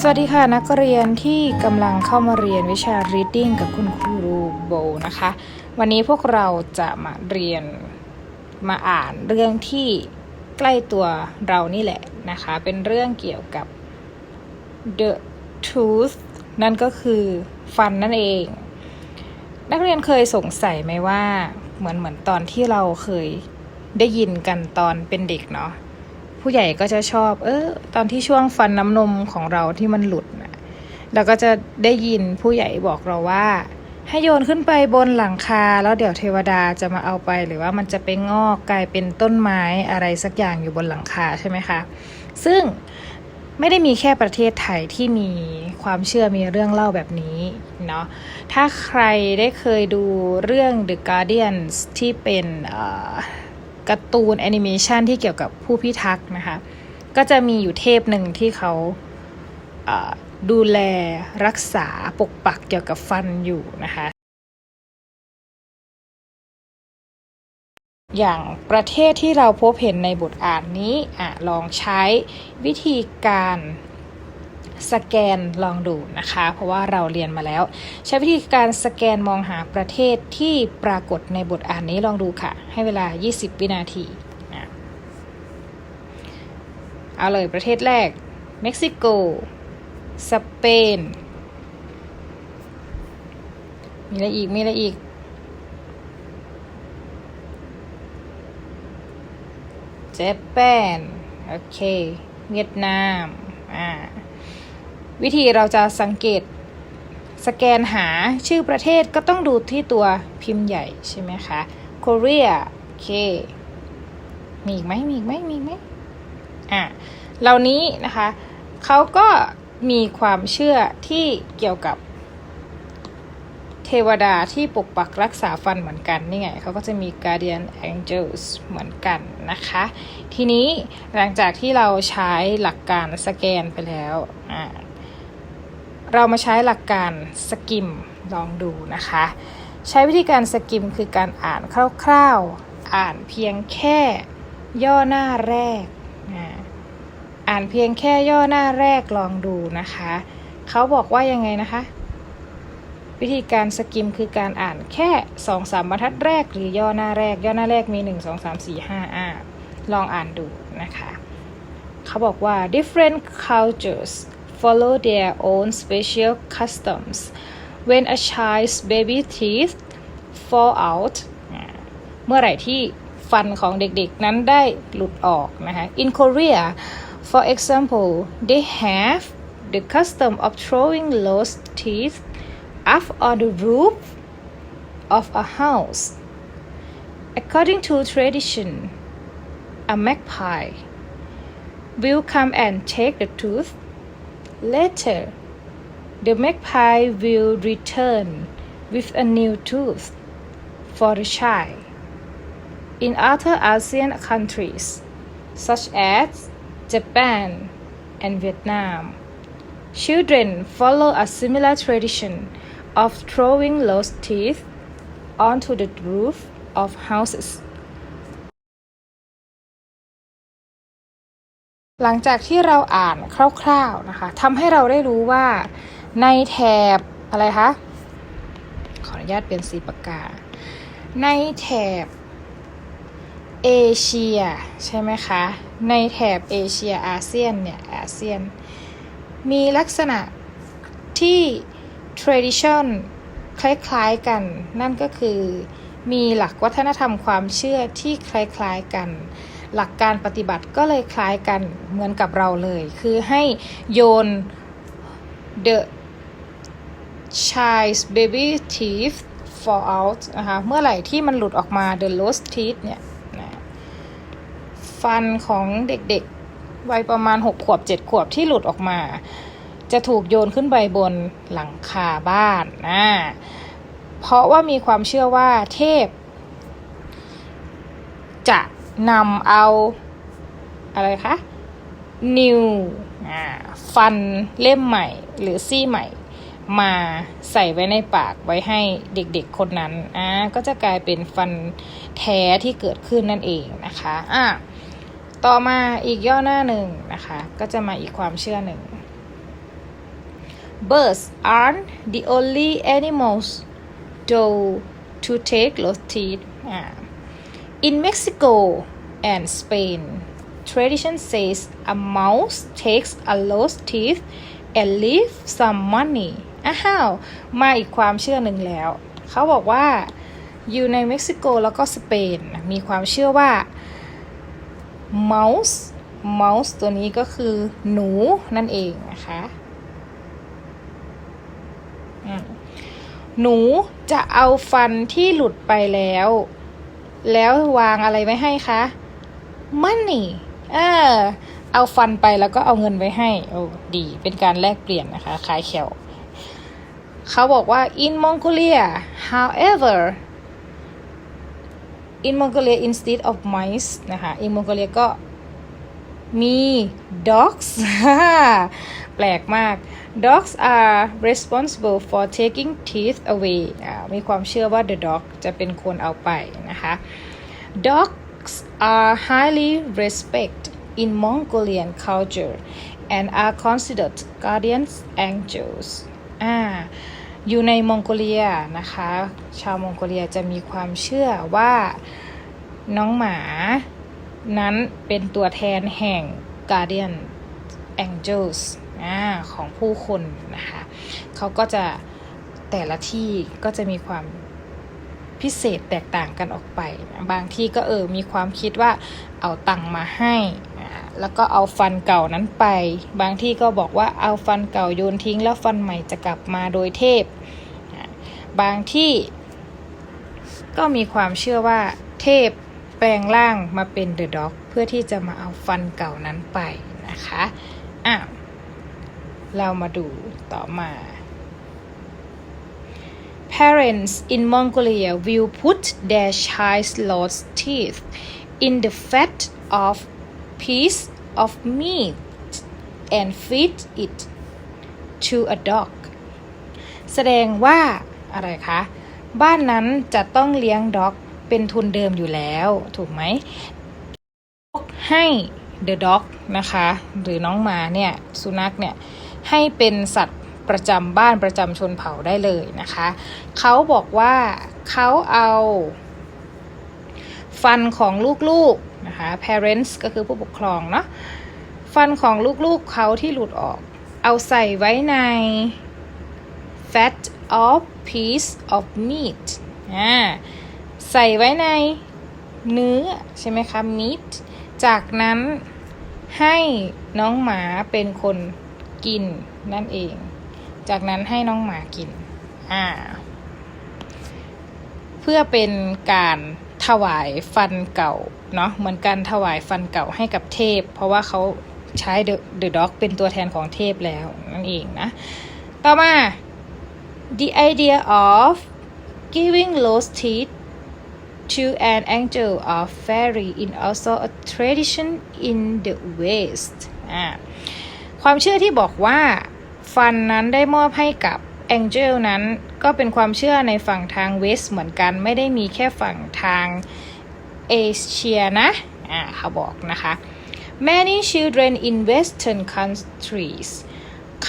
สวัสดีค่ะนักเรียนที่กำลังเข้ามาเรียนวิชา reading กับคุณครูโบนะคะ วันนี้พวกเราจะมาเรียนมาอ่านเรื่องที่ใกล้ตัวเรานี่แหละนะคะ เป็นเรื่องเกี่ยวกับ the tooth นั่นก็คือฟันนั่นเอง นักเรียนเคยสงสัยไหมว่าเหมือนเหมือนตอนที่เราเคยได้ยินกันตอนเป็นเด็กเนาะ ผู้ใหญ่ก็จะชอบ เออ ตอนที่ช่วงฟันน้ำนมของเราที่มันหลุดนะเราก็จะได้ยินผู้ใหญ่บอกเราว่า ให้โยนขึ้นไปบนหลังคา แล้วเดี๋ยวเทวดาจะมาเอาไป หรือว่ามันจะไปงอกกลายเป็นต้นไม้อะไรสักอย่างอยู่บนหลังคาใช่ไหมคะ ซึ่งไม่ได้มีแค่ประเทศไทยที่มีความเชื่อมีเรื่องเล่าแบบนี้เนาะ ถ้าใครได้เคยดูเรื่อง The Guardians ที่เป็น การ์ตูนแอนิเมชันที่เกี่ยวกับผู้พิทักษ์นะคะ ก็จะมีอยู่เทพหนึ่งที่เขาดูแลรักษาปกปักเกี่ยวกับฟันอยู่นะคะ อย่างประเทศที่เราพบเห็นในบทอ่านนี้อลองใช้วิธีการ สแกนลองดูนะคะ เพราะว่าเราเรียนมาแล้ว ใช้วิธีการสแกนมองหาประเทศที่ปรากฏในบทอ่านนี้ลองดูค่ะ ให้เวลา 20 วินาทีอะเอาเลยประเทศแรก เม็กซิโก สเปน มีอะไรอีก มีอะไรอีกเจแปนโอเค เวียดนาม อ่า วิธีเราจะสังเกต สแกนหาชื่อประเทศก็ต้องดูที่ตัวพิมพ์ใหญ่ใช่ไหมคะโคเรียโอเคมีอีกไหมมีอีกไหมมีอีกไหมอะเหล่านี้นะคะเขาก็มีความเชื่อที่เกี่ยวกับเทวดาที่ปกปักรักษาฟันเหมือนกันนี่ไงเขาก็จะมี guardian angels เหมือนกันนะคะ ทีนี้หลังจากที่เราใช้หลักการสแกนไปแล้วอ่า เรามาใช้หลักการสกิมลองดูนะคะ ใช้วิธีการสกิมคือการอ่านคร่าวๆ อ่านเพียงแค่ย่อหน้าแรก อ่านเพียงแค่ย่อหน้าแรกลองดูนะคะ เขาบอกว่ายังไงนะคะ วิธีการสกิมคือการอ่านแค่2องสามบรรทัดแรก หรือย่อหน้าแรก ย่อหน้าแรกมี1 2 3 4 5อ่าลองอ่านดูนะคะ เขาบอกว่า different cultures follow their own special customs when a child's baby teeth fall out อ่าเมื่อไหร่ที่ฟันของเด็กๆนั้นได้หลุดออกนะคะ in Korea for example they have the custom of throwing lost teeth up on the roof of a house according to tradition a magpie will come and take the tooth Later, the magpie will return with a new tooth for the child. In other ASEAN countries, such as Japan and Vietnam, children follow a similar tradition of throwing lost teeth onto the roof of houses. หลังจากที่เราอ่านคร่าวๆนะคะทำให้เราได้รู้ว่าในแถบอะไรคะขออนุญาตเปลี่ยนสีปากกา ในแถบเอเชียใช่ไหมคะ ในแถบเอเชียอาเซียนเนี่ยอาเซียน มีลักษณะที่ tradition คล้ายๆกัน นั่นก็คือมีหลักวัฒนธรรมความเชื่อที่คล้ายๆกัน หลักการปฏิบัติก็เลยคล้ายกันเหมือนกับเราเลย คือให้โยน the child's baby teeth fall out นะคะเมื่อไหร่ที่มันหลุดออกมา the lost teeth เนี่ยนะฟันของเด็กๆ วัยประมาณ 6 ขวบ 7 ขวบที่หลุดออกมา จะถูกโยนขึ้นไปบนหลังคาบ้านนะเพราะว่ามีความเชื่อว่าเทพ จะ นำเอาอะไรคะนิวฟันเล่มใหม่หรือซี่ใหม่ มาใส่ไว้ในปากไว้ให้เด็กๆคนนั้นอ่าก็จะกลายเป็นฟันแท้ที่เกิดขึ้นนั่นเองนะคะอะต่อมาอีกย่อหน้าหนึ่งนะคะ ก็จะมาอีกความเชื่อหนึ่ง birds aren't the only animals though to take lost teeth อ่า In Mexico and Spain, tradition says a mouse takes a lost teeth and leaves some money. อ้าวมาอีกความเชื่อหนึ่งแล้ว เขาบอกว่าอยู่ในเม็กซิโกแล้วก็สเปน มีความเชื่อว่า mouse mouse ตัวนี้ก็คือหนูนั่นเองนะคะหนูจะเอาฟันที่หลุดไปแล้ว แล้ววางอะไรไว้ให้คะ money เออเอาฟันไปแล้วก็เอาเงินไว้ให้ โอ้ดี เป็นการแลกเปลี่ยนนะคะคล้ายแขวเขาบอกว่า in Mongolia however in Mongolia instead of mice นะคะ in Mongolia ก็ มี dogs แปลกมาก dogs are responsible for taking teeth away มีความเชื่อว่า the dog จะเป็นคนเอาไปนะคะ dogs are highly respected in Mongolian culture and are considered guardians angels อ่าอยู่ในมองโกเลียนะคะ ชาวมองโกเลียจะมีความเชื่อว่าน้องหมา นั้นเป็นตัวแทนแห่ง Guardian Angels อ่าของผู้คนนะคะเขาก็จะแต่ละที่ก็จะมีความพิเศษแตกต่างกันออกไป บางที่ก็เออมีความคิดว่าเอาตังมาให้ แล้วก็เอาฟันเก่านั้นไป บางที่ก็บอกว่าเอาฟันเก่าโยนทิ้ง แล้วฟันใหม่จะกลับมาโดยเทพ บางที่ก็มีความเชื่อว่าเทพ แปลงร่างมาเป็นเดอะด็อกเพื่อที่จะมาเอาฟันเก่านั้นไปนะคะอะเรามาดูต่อมา Parents in Mongolia will put their child's lost teeth in the fat of piece of meat and feed it to a dog แสดงว่าอะไรคะ บ้านนั้นจะต้องเลี้ยงด็อก เป็นทุนเดิมอยู่แล้ว ถูกไหมให้ the dog นะคะ หรือน้องหมาเนี่ย สุนัขเนี่ย ให้เป็นสัตว์ประจำบ้านประจำชนเผ่าได้เลยนะคะ เขาบอกว่าเขาเอาฟันของลูกๆนะคะ parents ก็คือผู้ปกครองเนาะ ฟันของลูกๆเขาที่หลุดออก เอาใส่ไว้ใน fat of piece of meat อ่า ใส่ไว้ในเนื้อใช่ไหมคะ meat จากนั้นให้น้องหมาเป็นคนกินนั่นเอง จากนั้นให้น้องหมากิน อ่า เพื่อเป็นการถวายฟันเก่าเนาะ เหมือนการถวายฟันเก่าให้กับเทพ เพราะว่าเขาใช้เดอะด็อกเป็นตัวแทนของเทพแล้วนั่นเองนะ ต่อมา the idea of giving lost teeth to an angel or fairy is also a tradition in the West ความเชื่อที่บอกว่าฟันนั้นได้มอบให้กับแองเจลนั้นก็เป็นความเชื่อในฝั่งทางเวสเหมือนกันไม่ได้มีแค่ฝั่งทางเอเชียนะอ่าเขาบอกนะคะ many children in western countries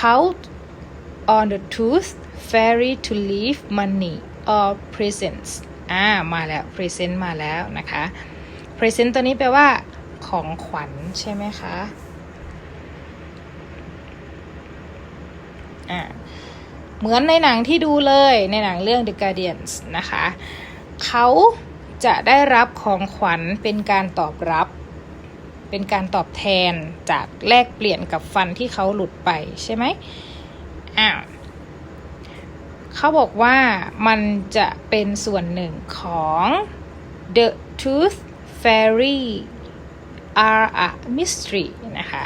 count on the tooth fairy to leave money or presents อ่ามาแล้ว present มาแล้วนะคะ present ตัวนี้แปลว่า ของขวัญใช่ไหมคะอ่าเหมือนในหนังที่ดูเลยในหนังเรื่อง The Guardians นะคะ เขาจะได้รับของขวัญเป็นการตอบรับ เป็นการตอบแทนจากแลกเปลี่ยนกับฟันที่เขาหลุดไปใช่ไหมอ้าว เขาบอกว่ามันจะเป็นส่วนหนึ่งของ The Tooth Fairy are a mystery นะคะ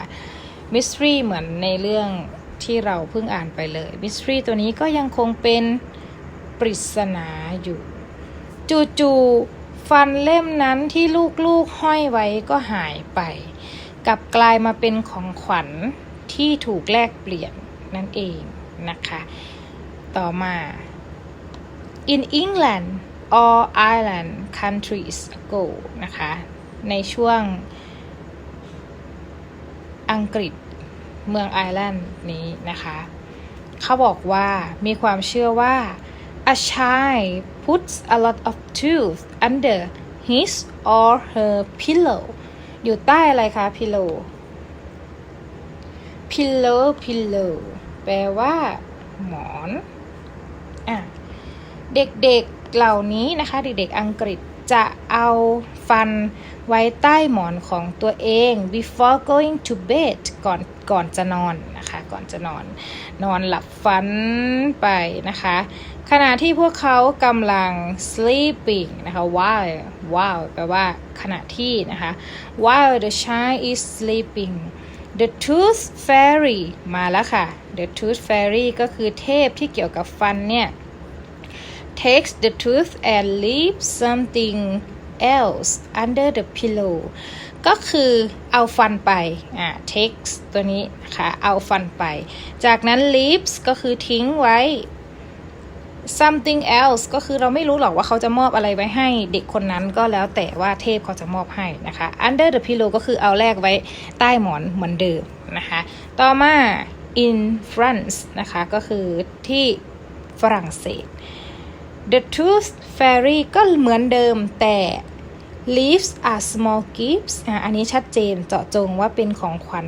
mystery เหมือนในเรื่องที่เราเพิ่งอ่านไปเลย mystery ตัวนี้ก็ยังคงเป็นปริศนาอยู่ จู่ๆฟันเล่มนั้นที่ลูกๆห้อยไว้ก็หายไป กลับกลายมาเป็นของขวัญที่ถูกแลกเปลี่ยนนั่นเองนะคะ ต่อมา in England or Ireland countries ago นะคะ ในช่วงอังกฤษเมืองไอร์แลนด์นี้นะคะ เขาบอกว่ามีความเชื่อว่า a child puts a lot of tooth under his or her pillow อยู่ใต้อะไรคะ pillow pillow pillow แปลว่า หมอน เด็กๆเหล่านี้นะคะ เด็กๆอังกฤษจะเอาฟันไว้ใต้หมอนของตัวเอง before going to bed ก่อนก่อนจะนอนนะคะ ก่อนจะนอน นอนหลับฝันไปนะคะ ขณะที่พวกเขากำลัง sleeping นะคะ while while แปลว่าขณะที่นะคะ while the child is sleeping the tooth fairy มาแล้วค่ะ the tooth fairy ก็คือเทพที่เกี่ยวกับฟันเนี่ย takes the tooth and leaves something else under the pillow ก็คือเอาฟันไป อ่า takes ตัวนี้นะคะเอาฟันไป จากนั้น leaves ก็คือทิ้งไว้ something else ก็คือเราไม่รู้หรอกว่าเขาจะมอบอะไรไว้ให้เด็กคนนั้นก็แล้วแต่ว่าเทพเขาจะมอบให้นะคะ under the pillow ก็คือเอาแลกไว้ใต้หมอนเหมือนเดิมนะคะ ต่อมา in France นะคะ ก็คือที่ฝรั่งเศส The Tooth Fairy ก็เหมือนเดิมแต่ leaves are small gifts อะอันนี้ชัดเจนเจาะจงว่าเป็นของขวัญ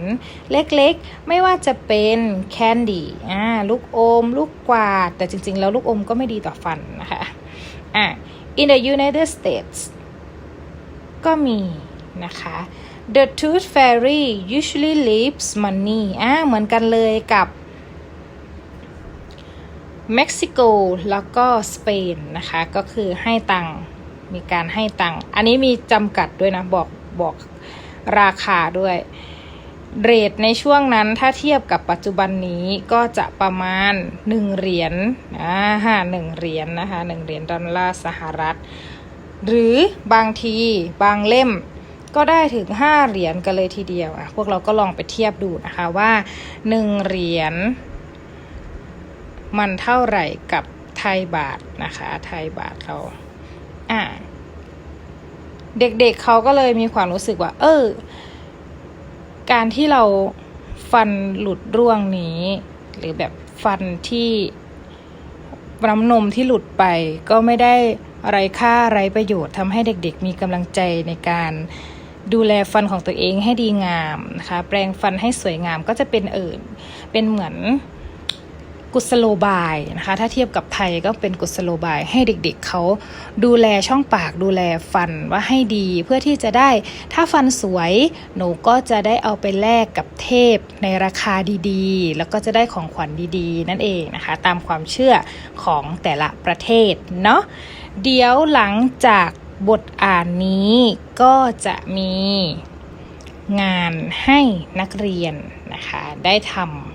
เล็กๆ ไม่ว่าจะเป็น candy อ่าลูกอม ลูกกวาด แต่จริงๆ แล้วลูกอมก็ไม่ดีต่อฟันนะคะอะ in the United States ก็มีนะคะ The Tooth Fairy usually leaves money อ่าเหมือนกันเลยกับ เม็กซิโกแล้วก็สเปนนะคะ ก็คือให้ตังค์มีการให้ตังค์อันนี้มีจำกัดด้วยนะบอกบอกราคาด้วยเรทในช่วงนั้นถ้าเทียบกับปัจจุบันนี้ก็จะประมาณ 1 เหรียญอ่าฮะหนึ่งเหรียญนนะคะหนึ่งเหรียญดอลลาร์สหรัฐ หรือบางทีบางเล่มก็ได้ถึง 5 เหรียญกันเลยทีเดียวอะพวกเราก็ลองไปเทียบดูนะคะว่า 1 เหรียญ มันเท่าไหร่กับไทยบาทนะคะ ไทยบาทเราอ่าเด็กๆเเขาก็เลยมีความรู้สึกว่า เออ การที่เราฟันหลุดร่วงนี้ หรือแบบฟันที่น้ำนมที่หลุดไป ก็ไม่ได้อะไรค่าไรประโยชน์ทำให้เด็กๆ มีกำลังใจในการดูแลฟันของตัวเองให้ดีงามนะคะ แปรงฟันให้สวยงามก็จะเป็นเอิ่นเป็นเหมือน กุศโลบายนะคะถ้าเทียบกับไทยก็เป็นกุศโลบายให้เด็กๆเเขาดูแลช่องปากดูแลฟันว่าให้ดีเพื่อที่จะได้ถ้าฟันสวยหนูก็จะได้เอาไปแลกกับเทพในราคาดีๆ แล้วก็จะได้ของขวัญดีๆ นั่นเองนะคะตามความเชื่อของแต่ละประเทศเนาะเดี๋ยวหลังจากบทอ่านนี้ก็จะมีงานให้นักเรียนนะคะได้ทำ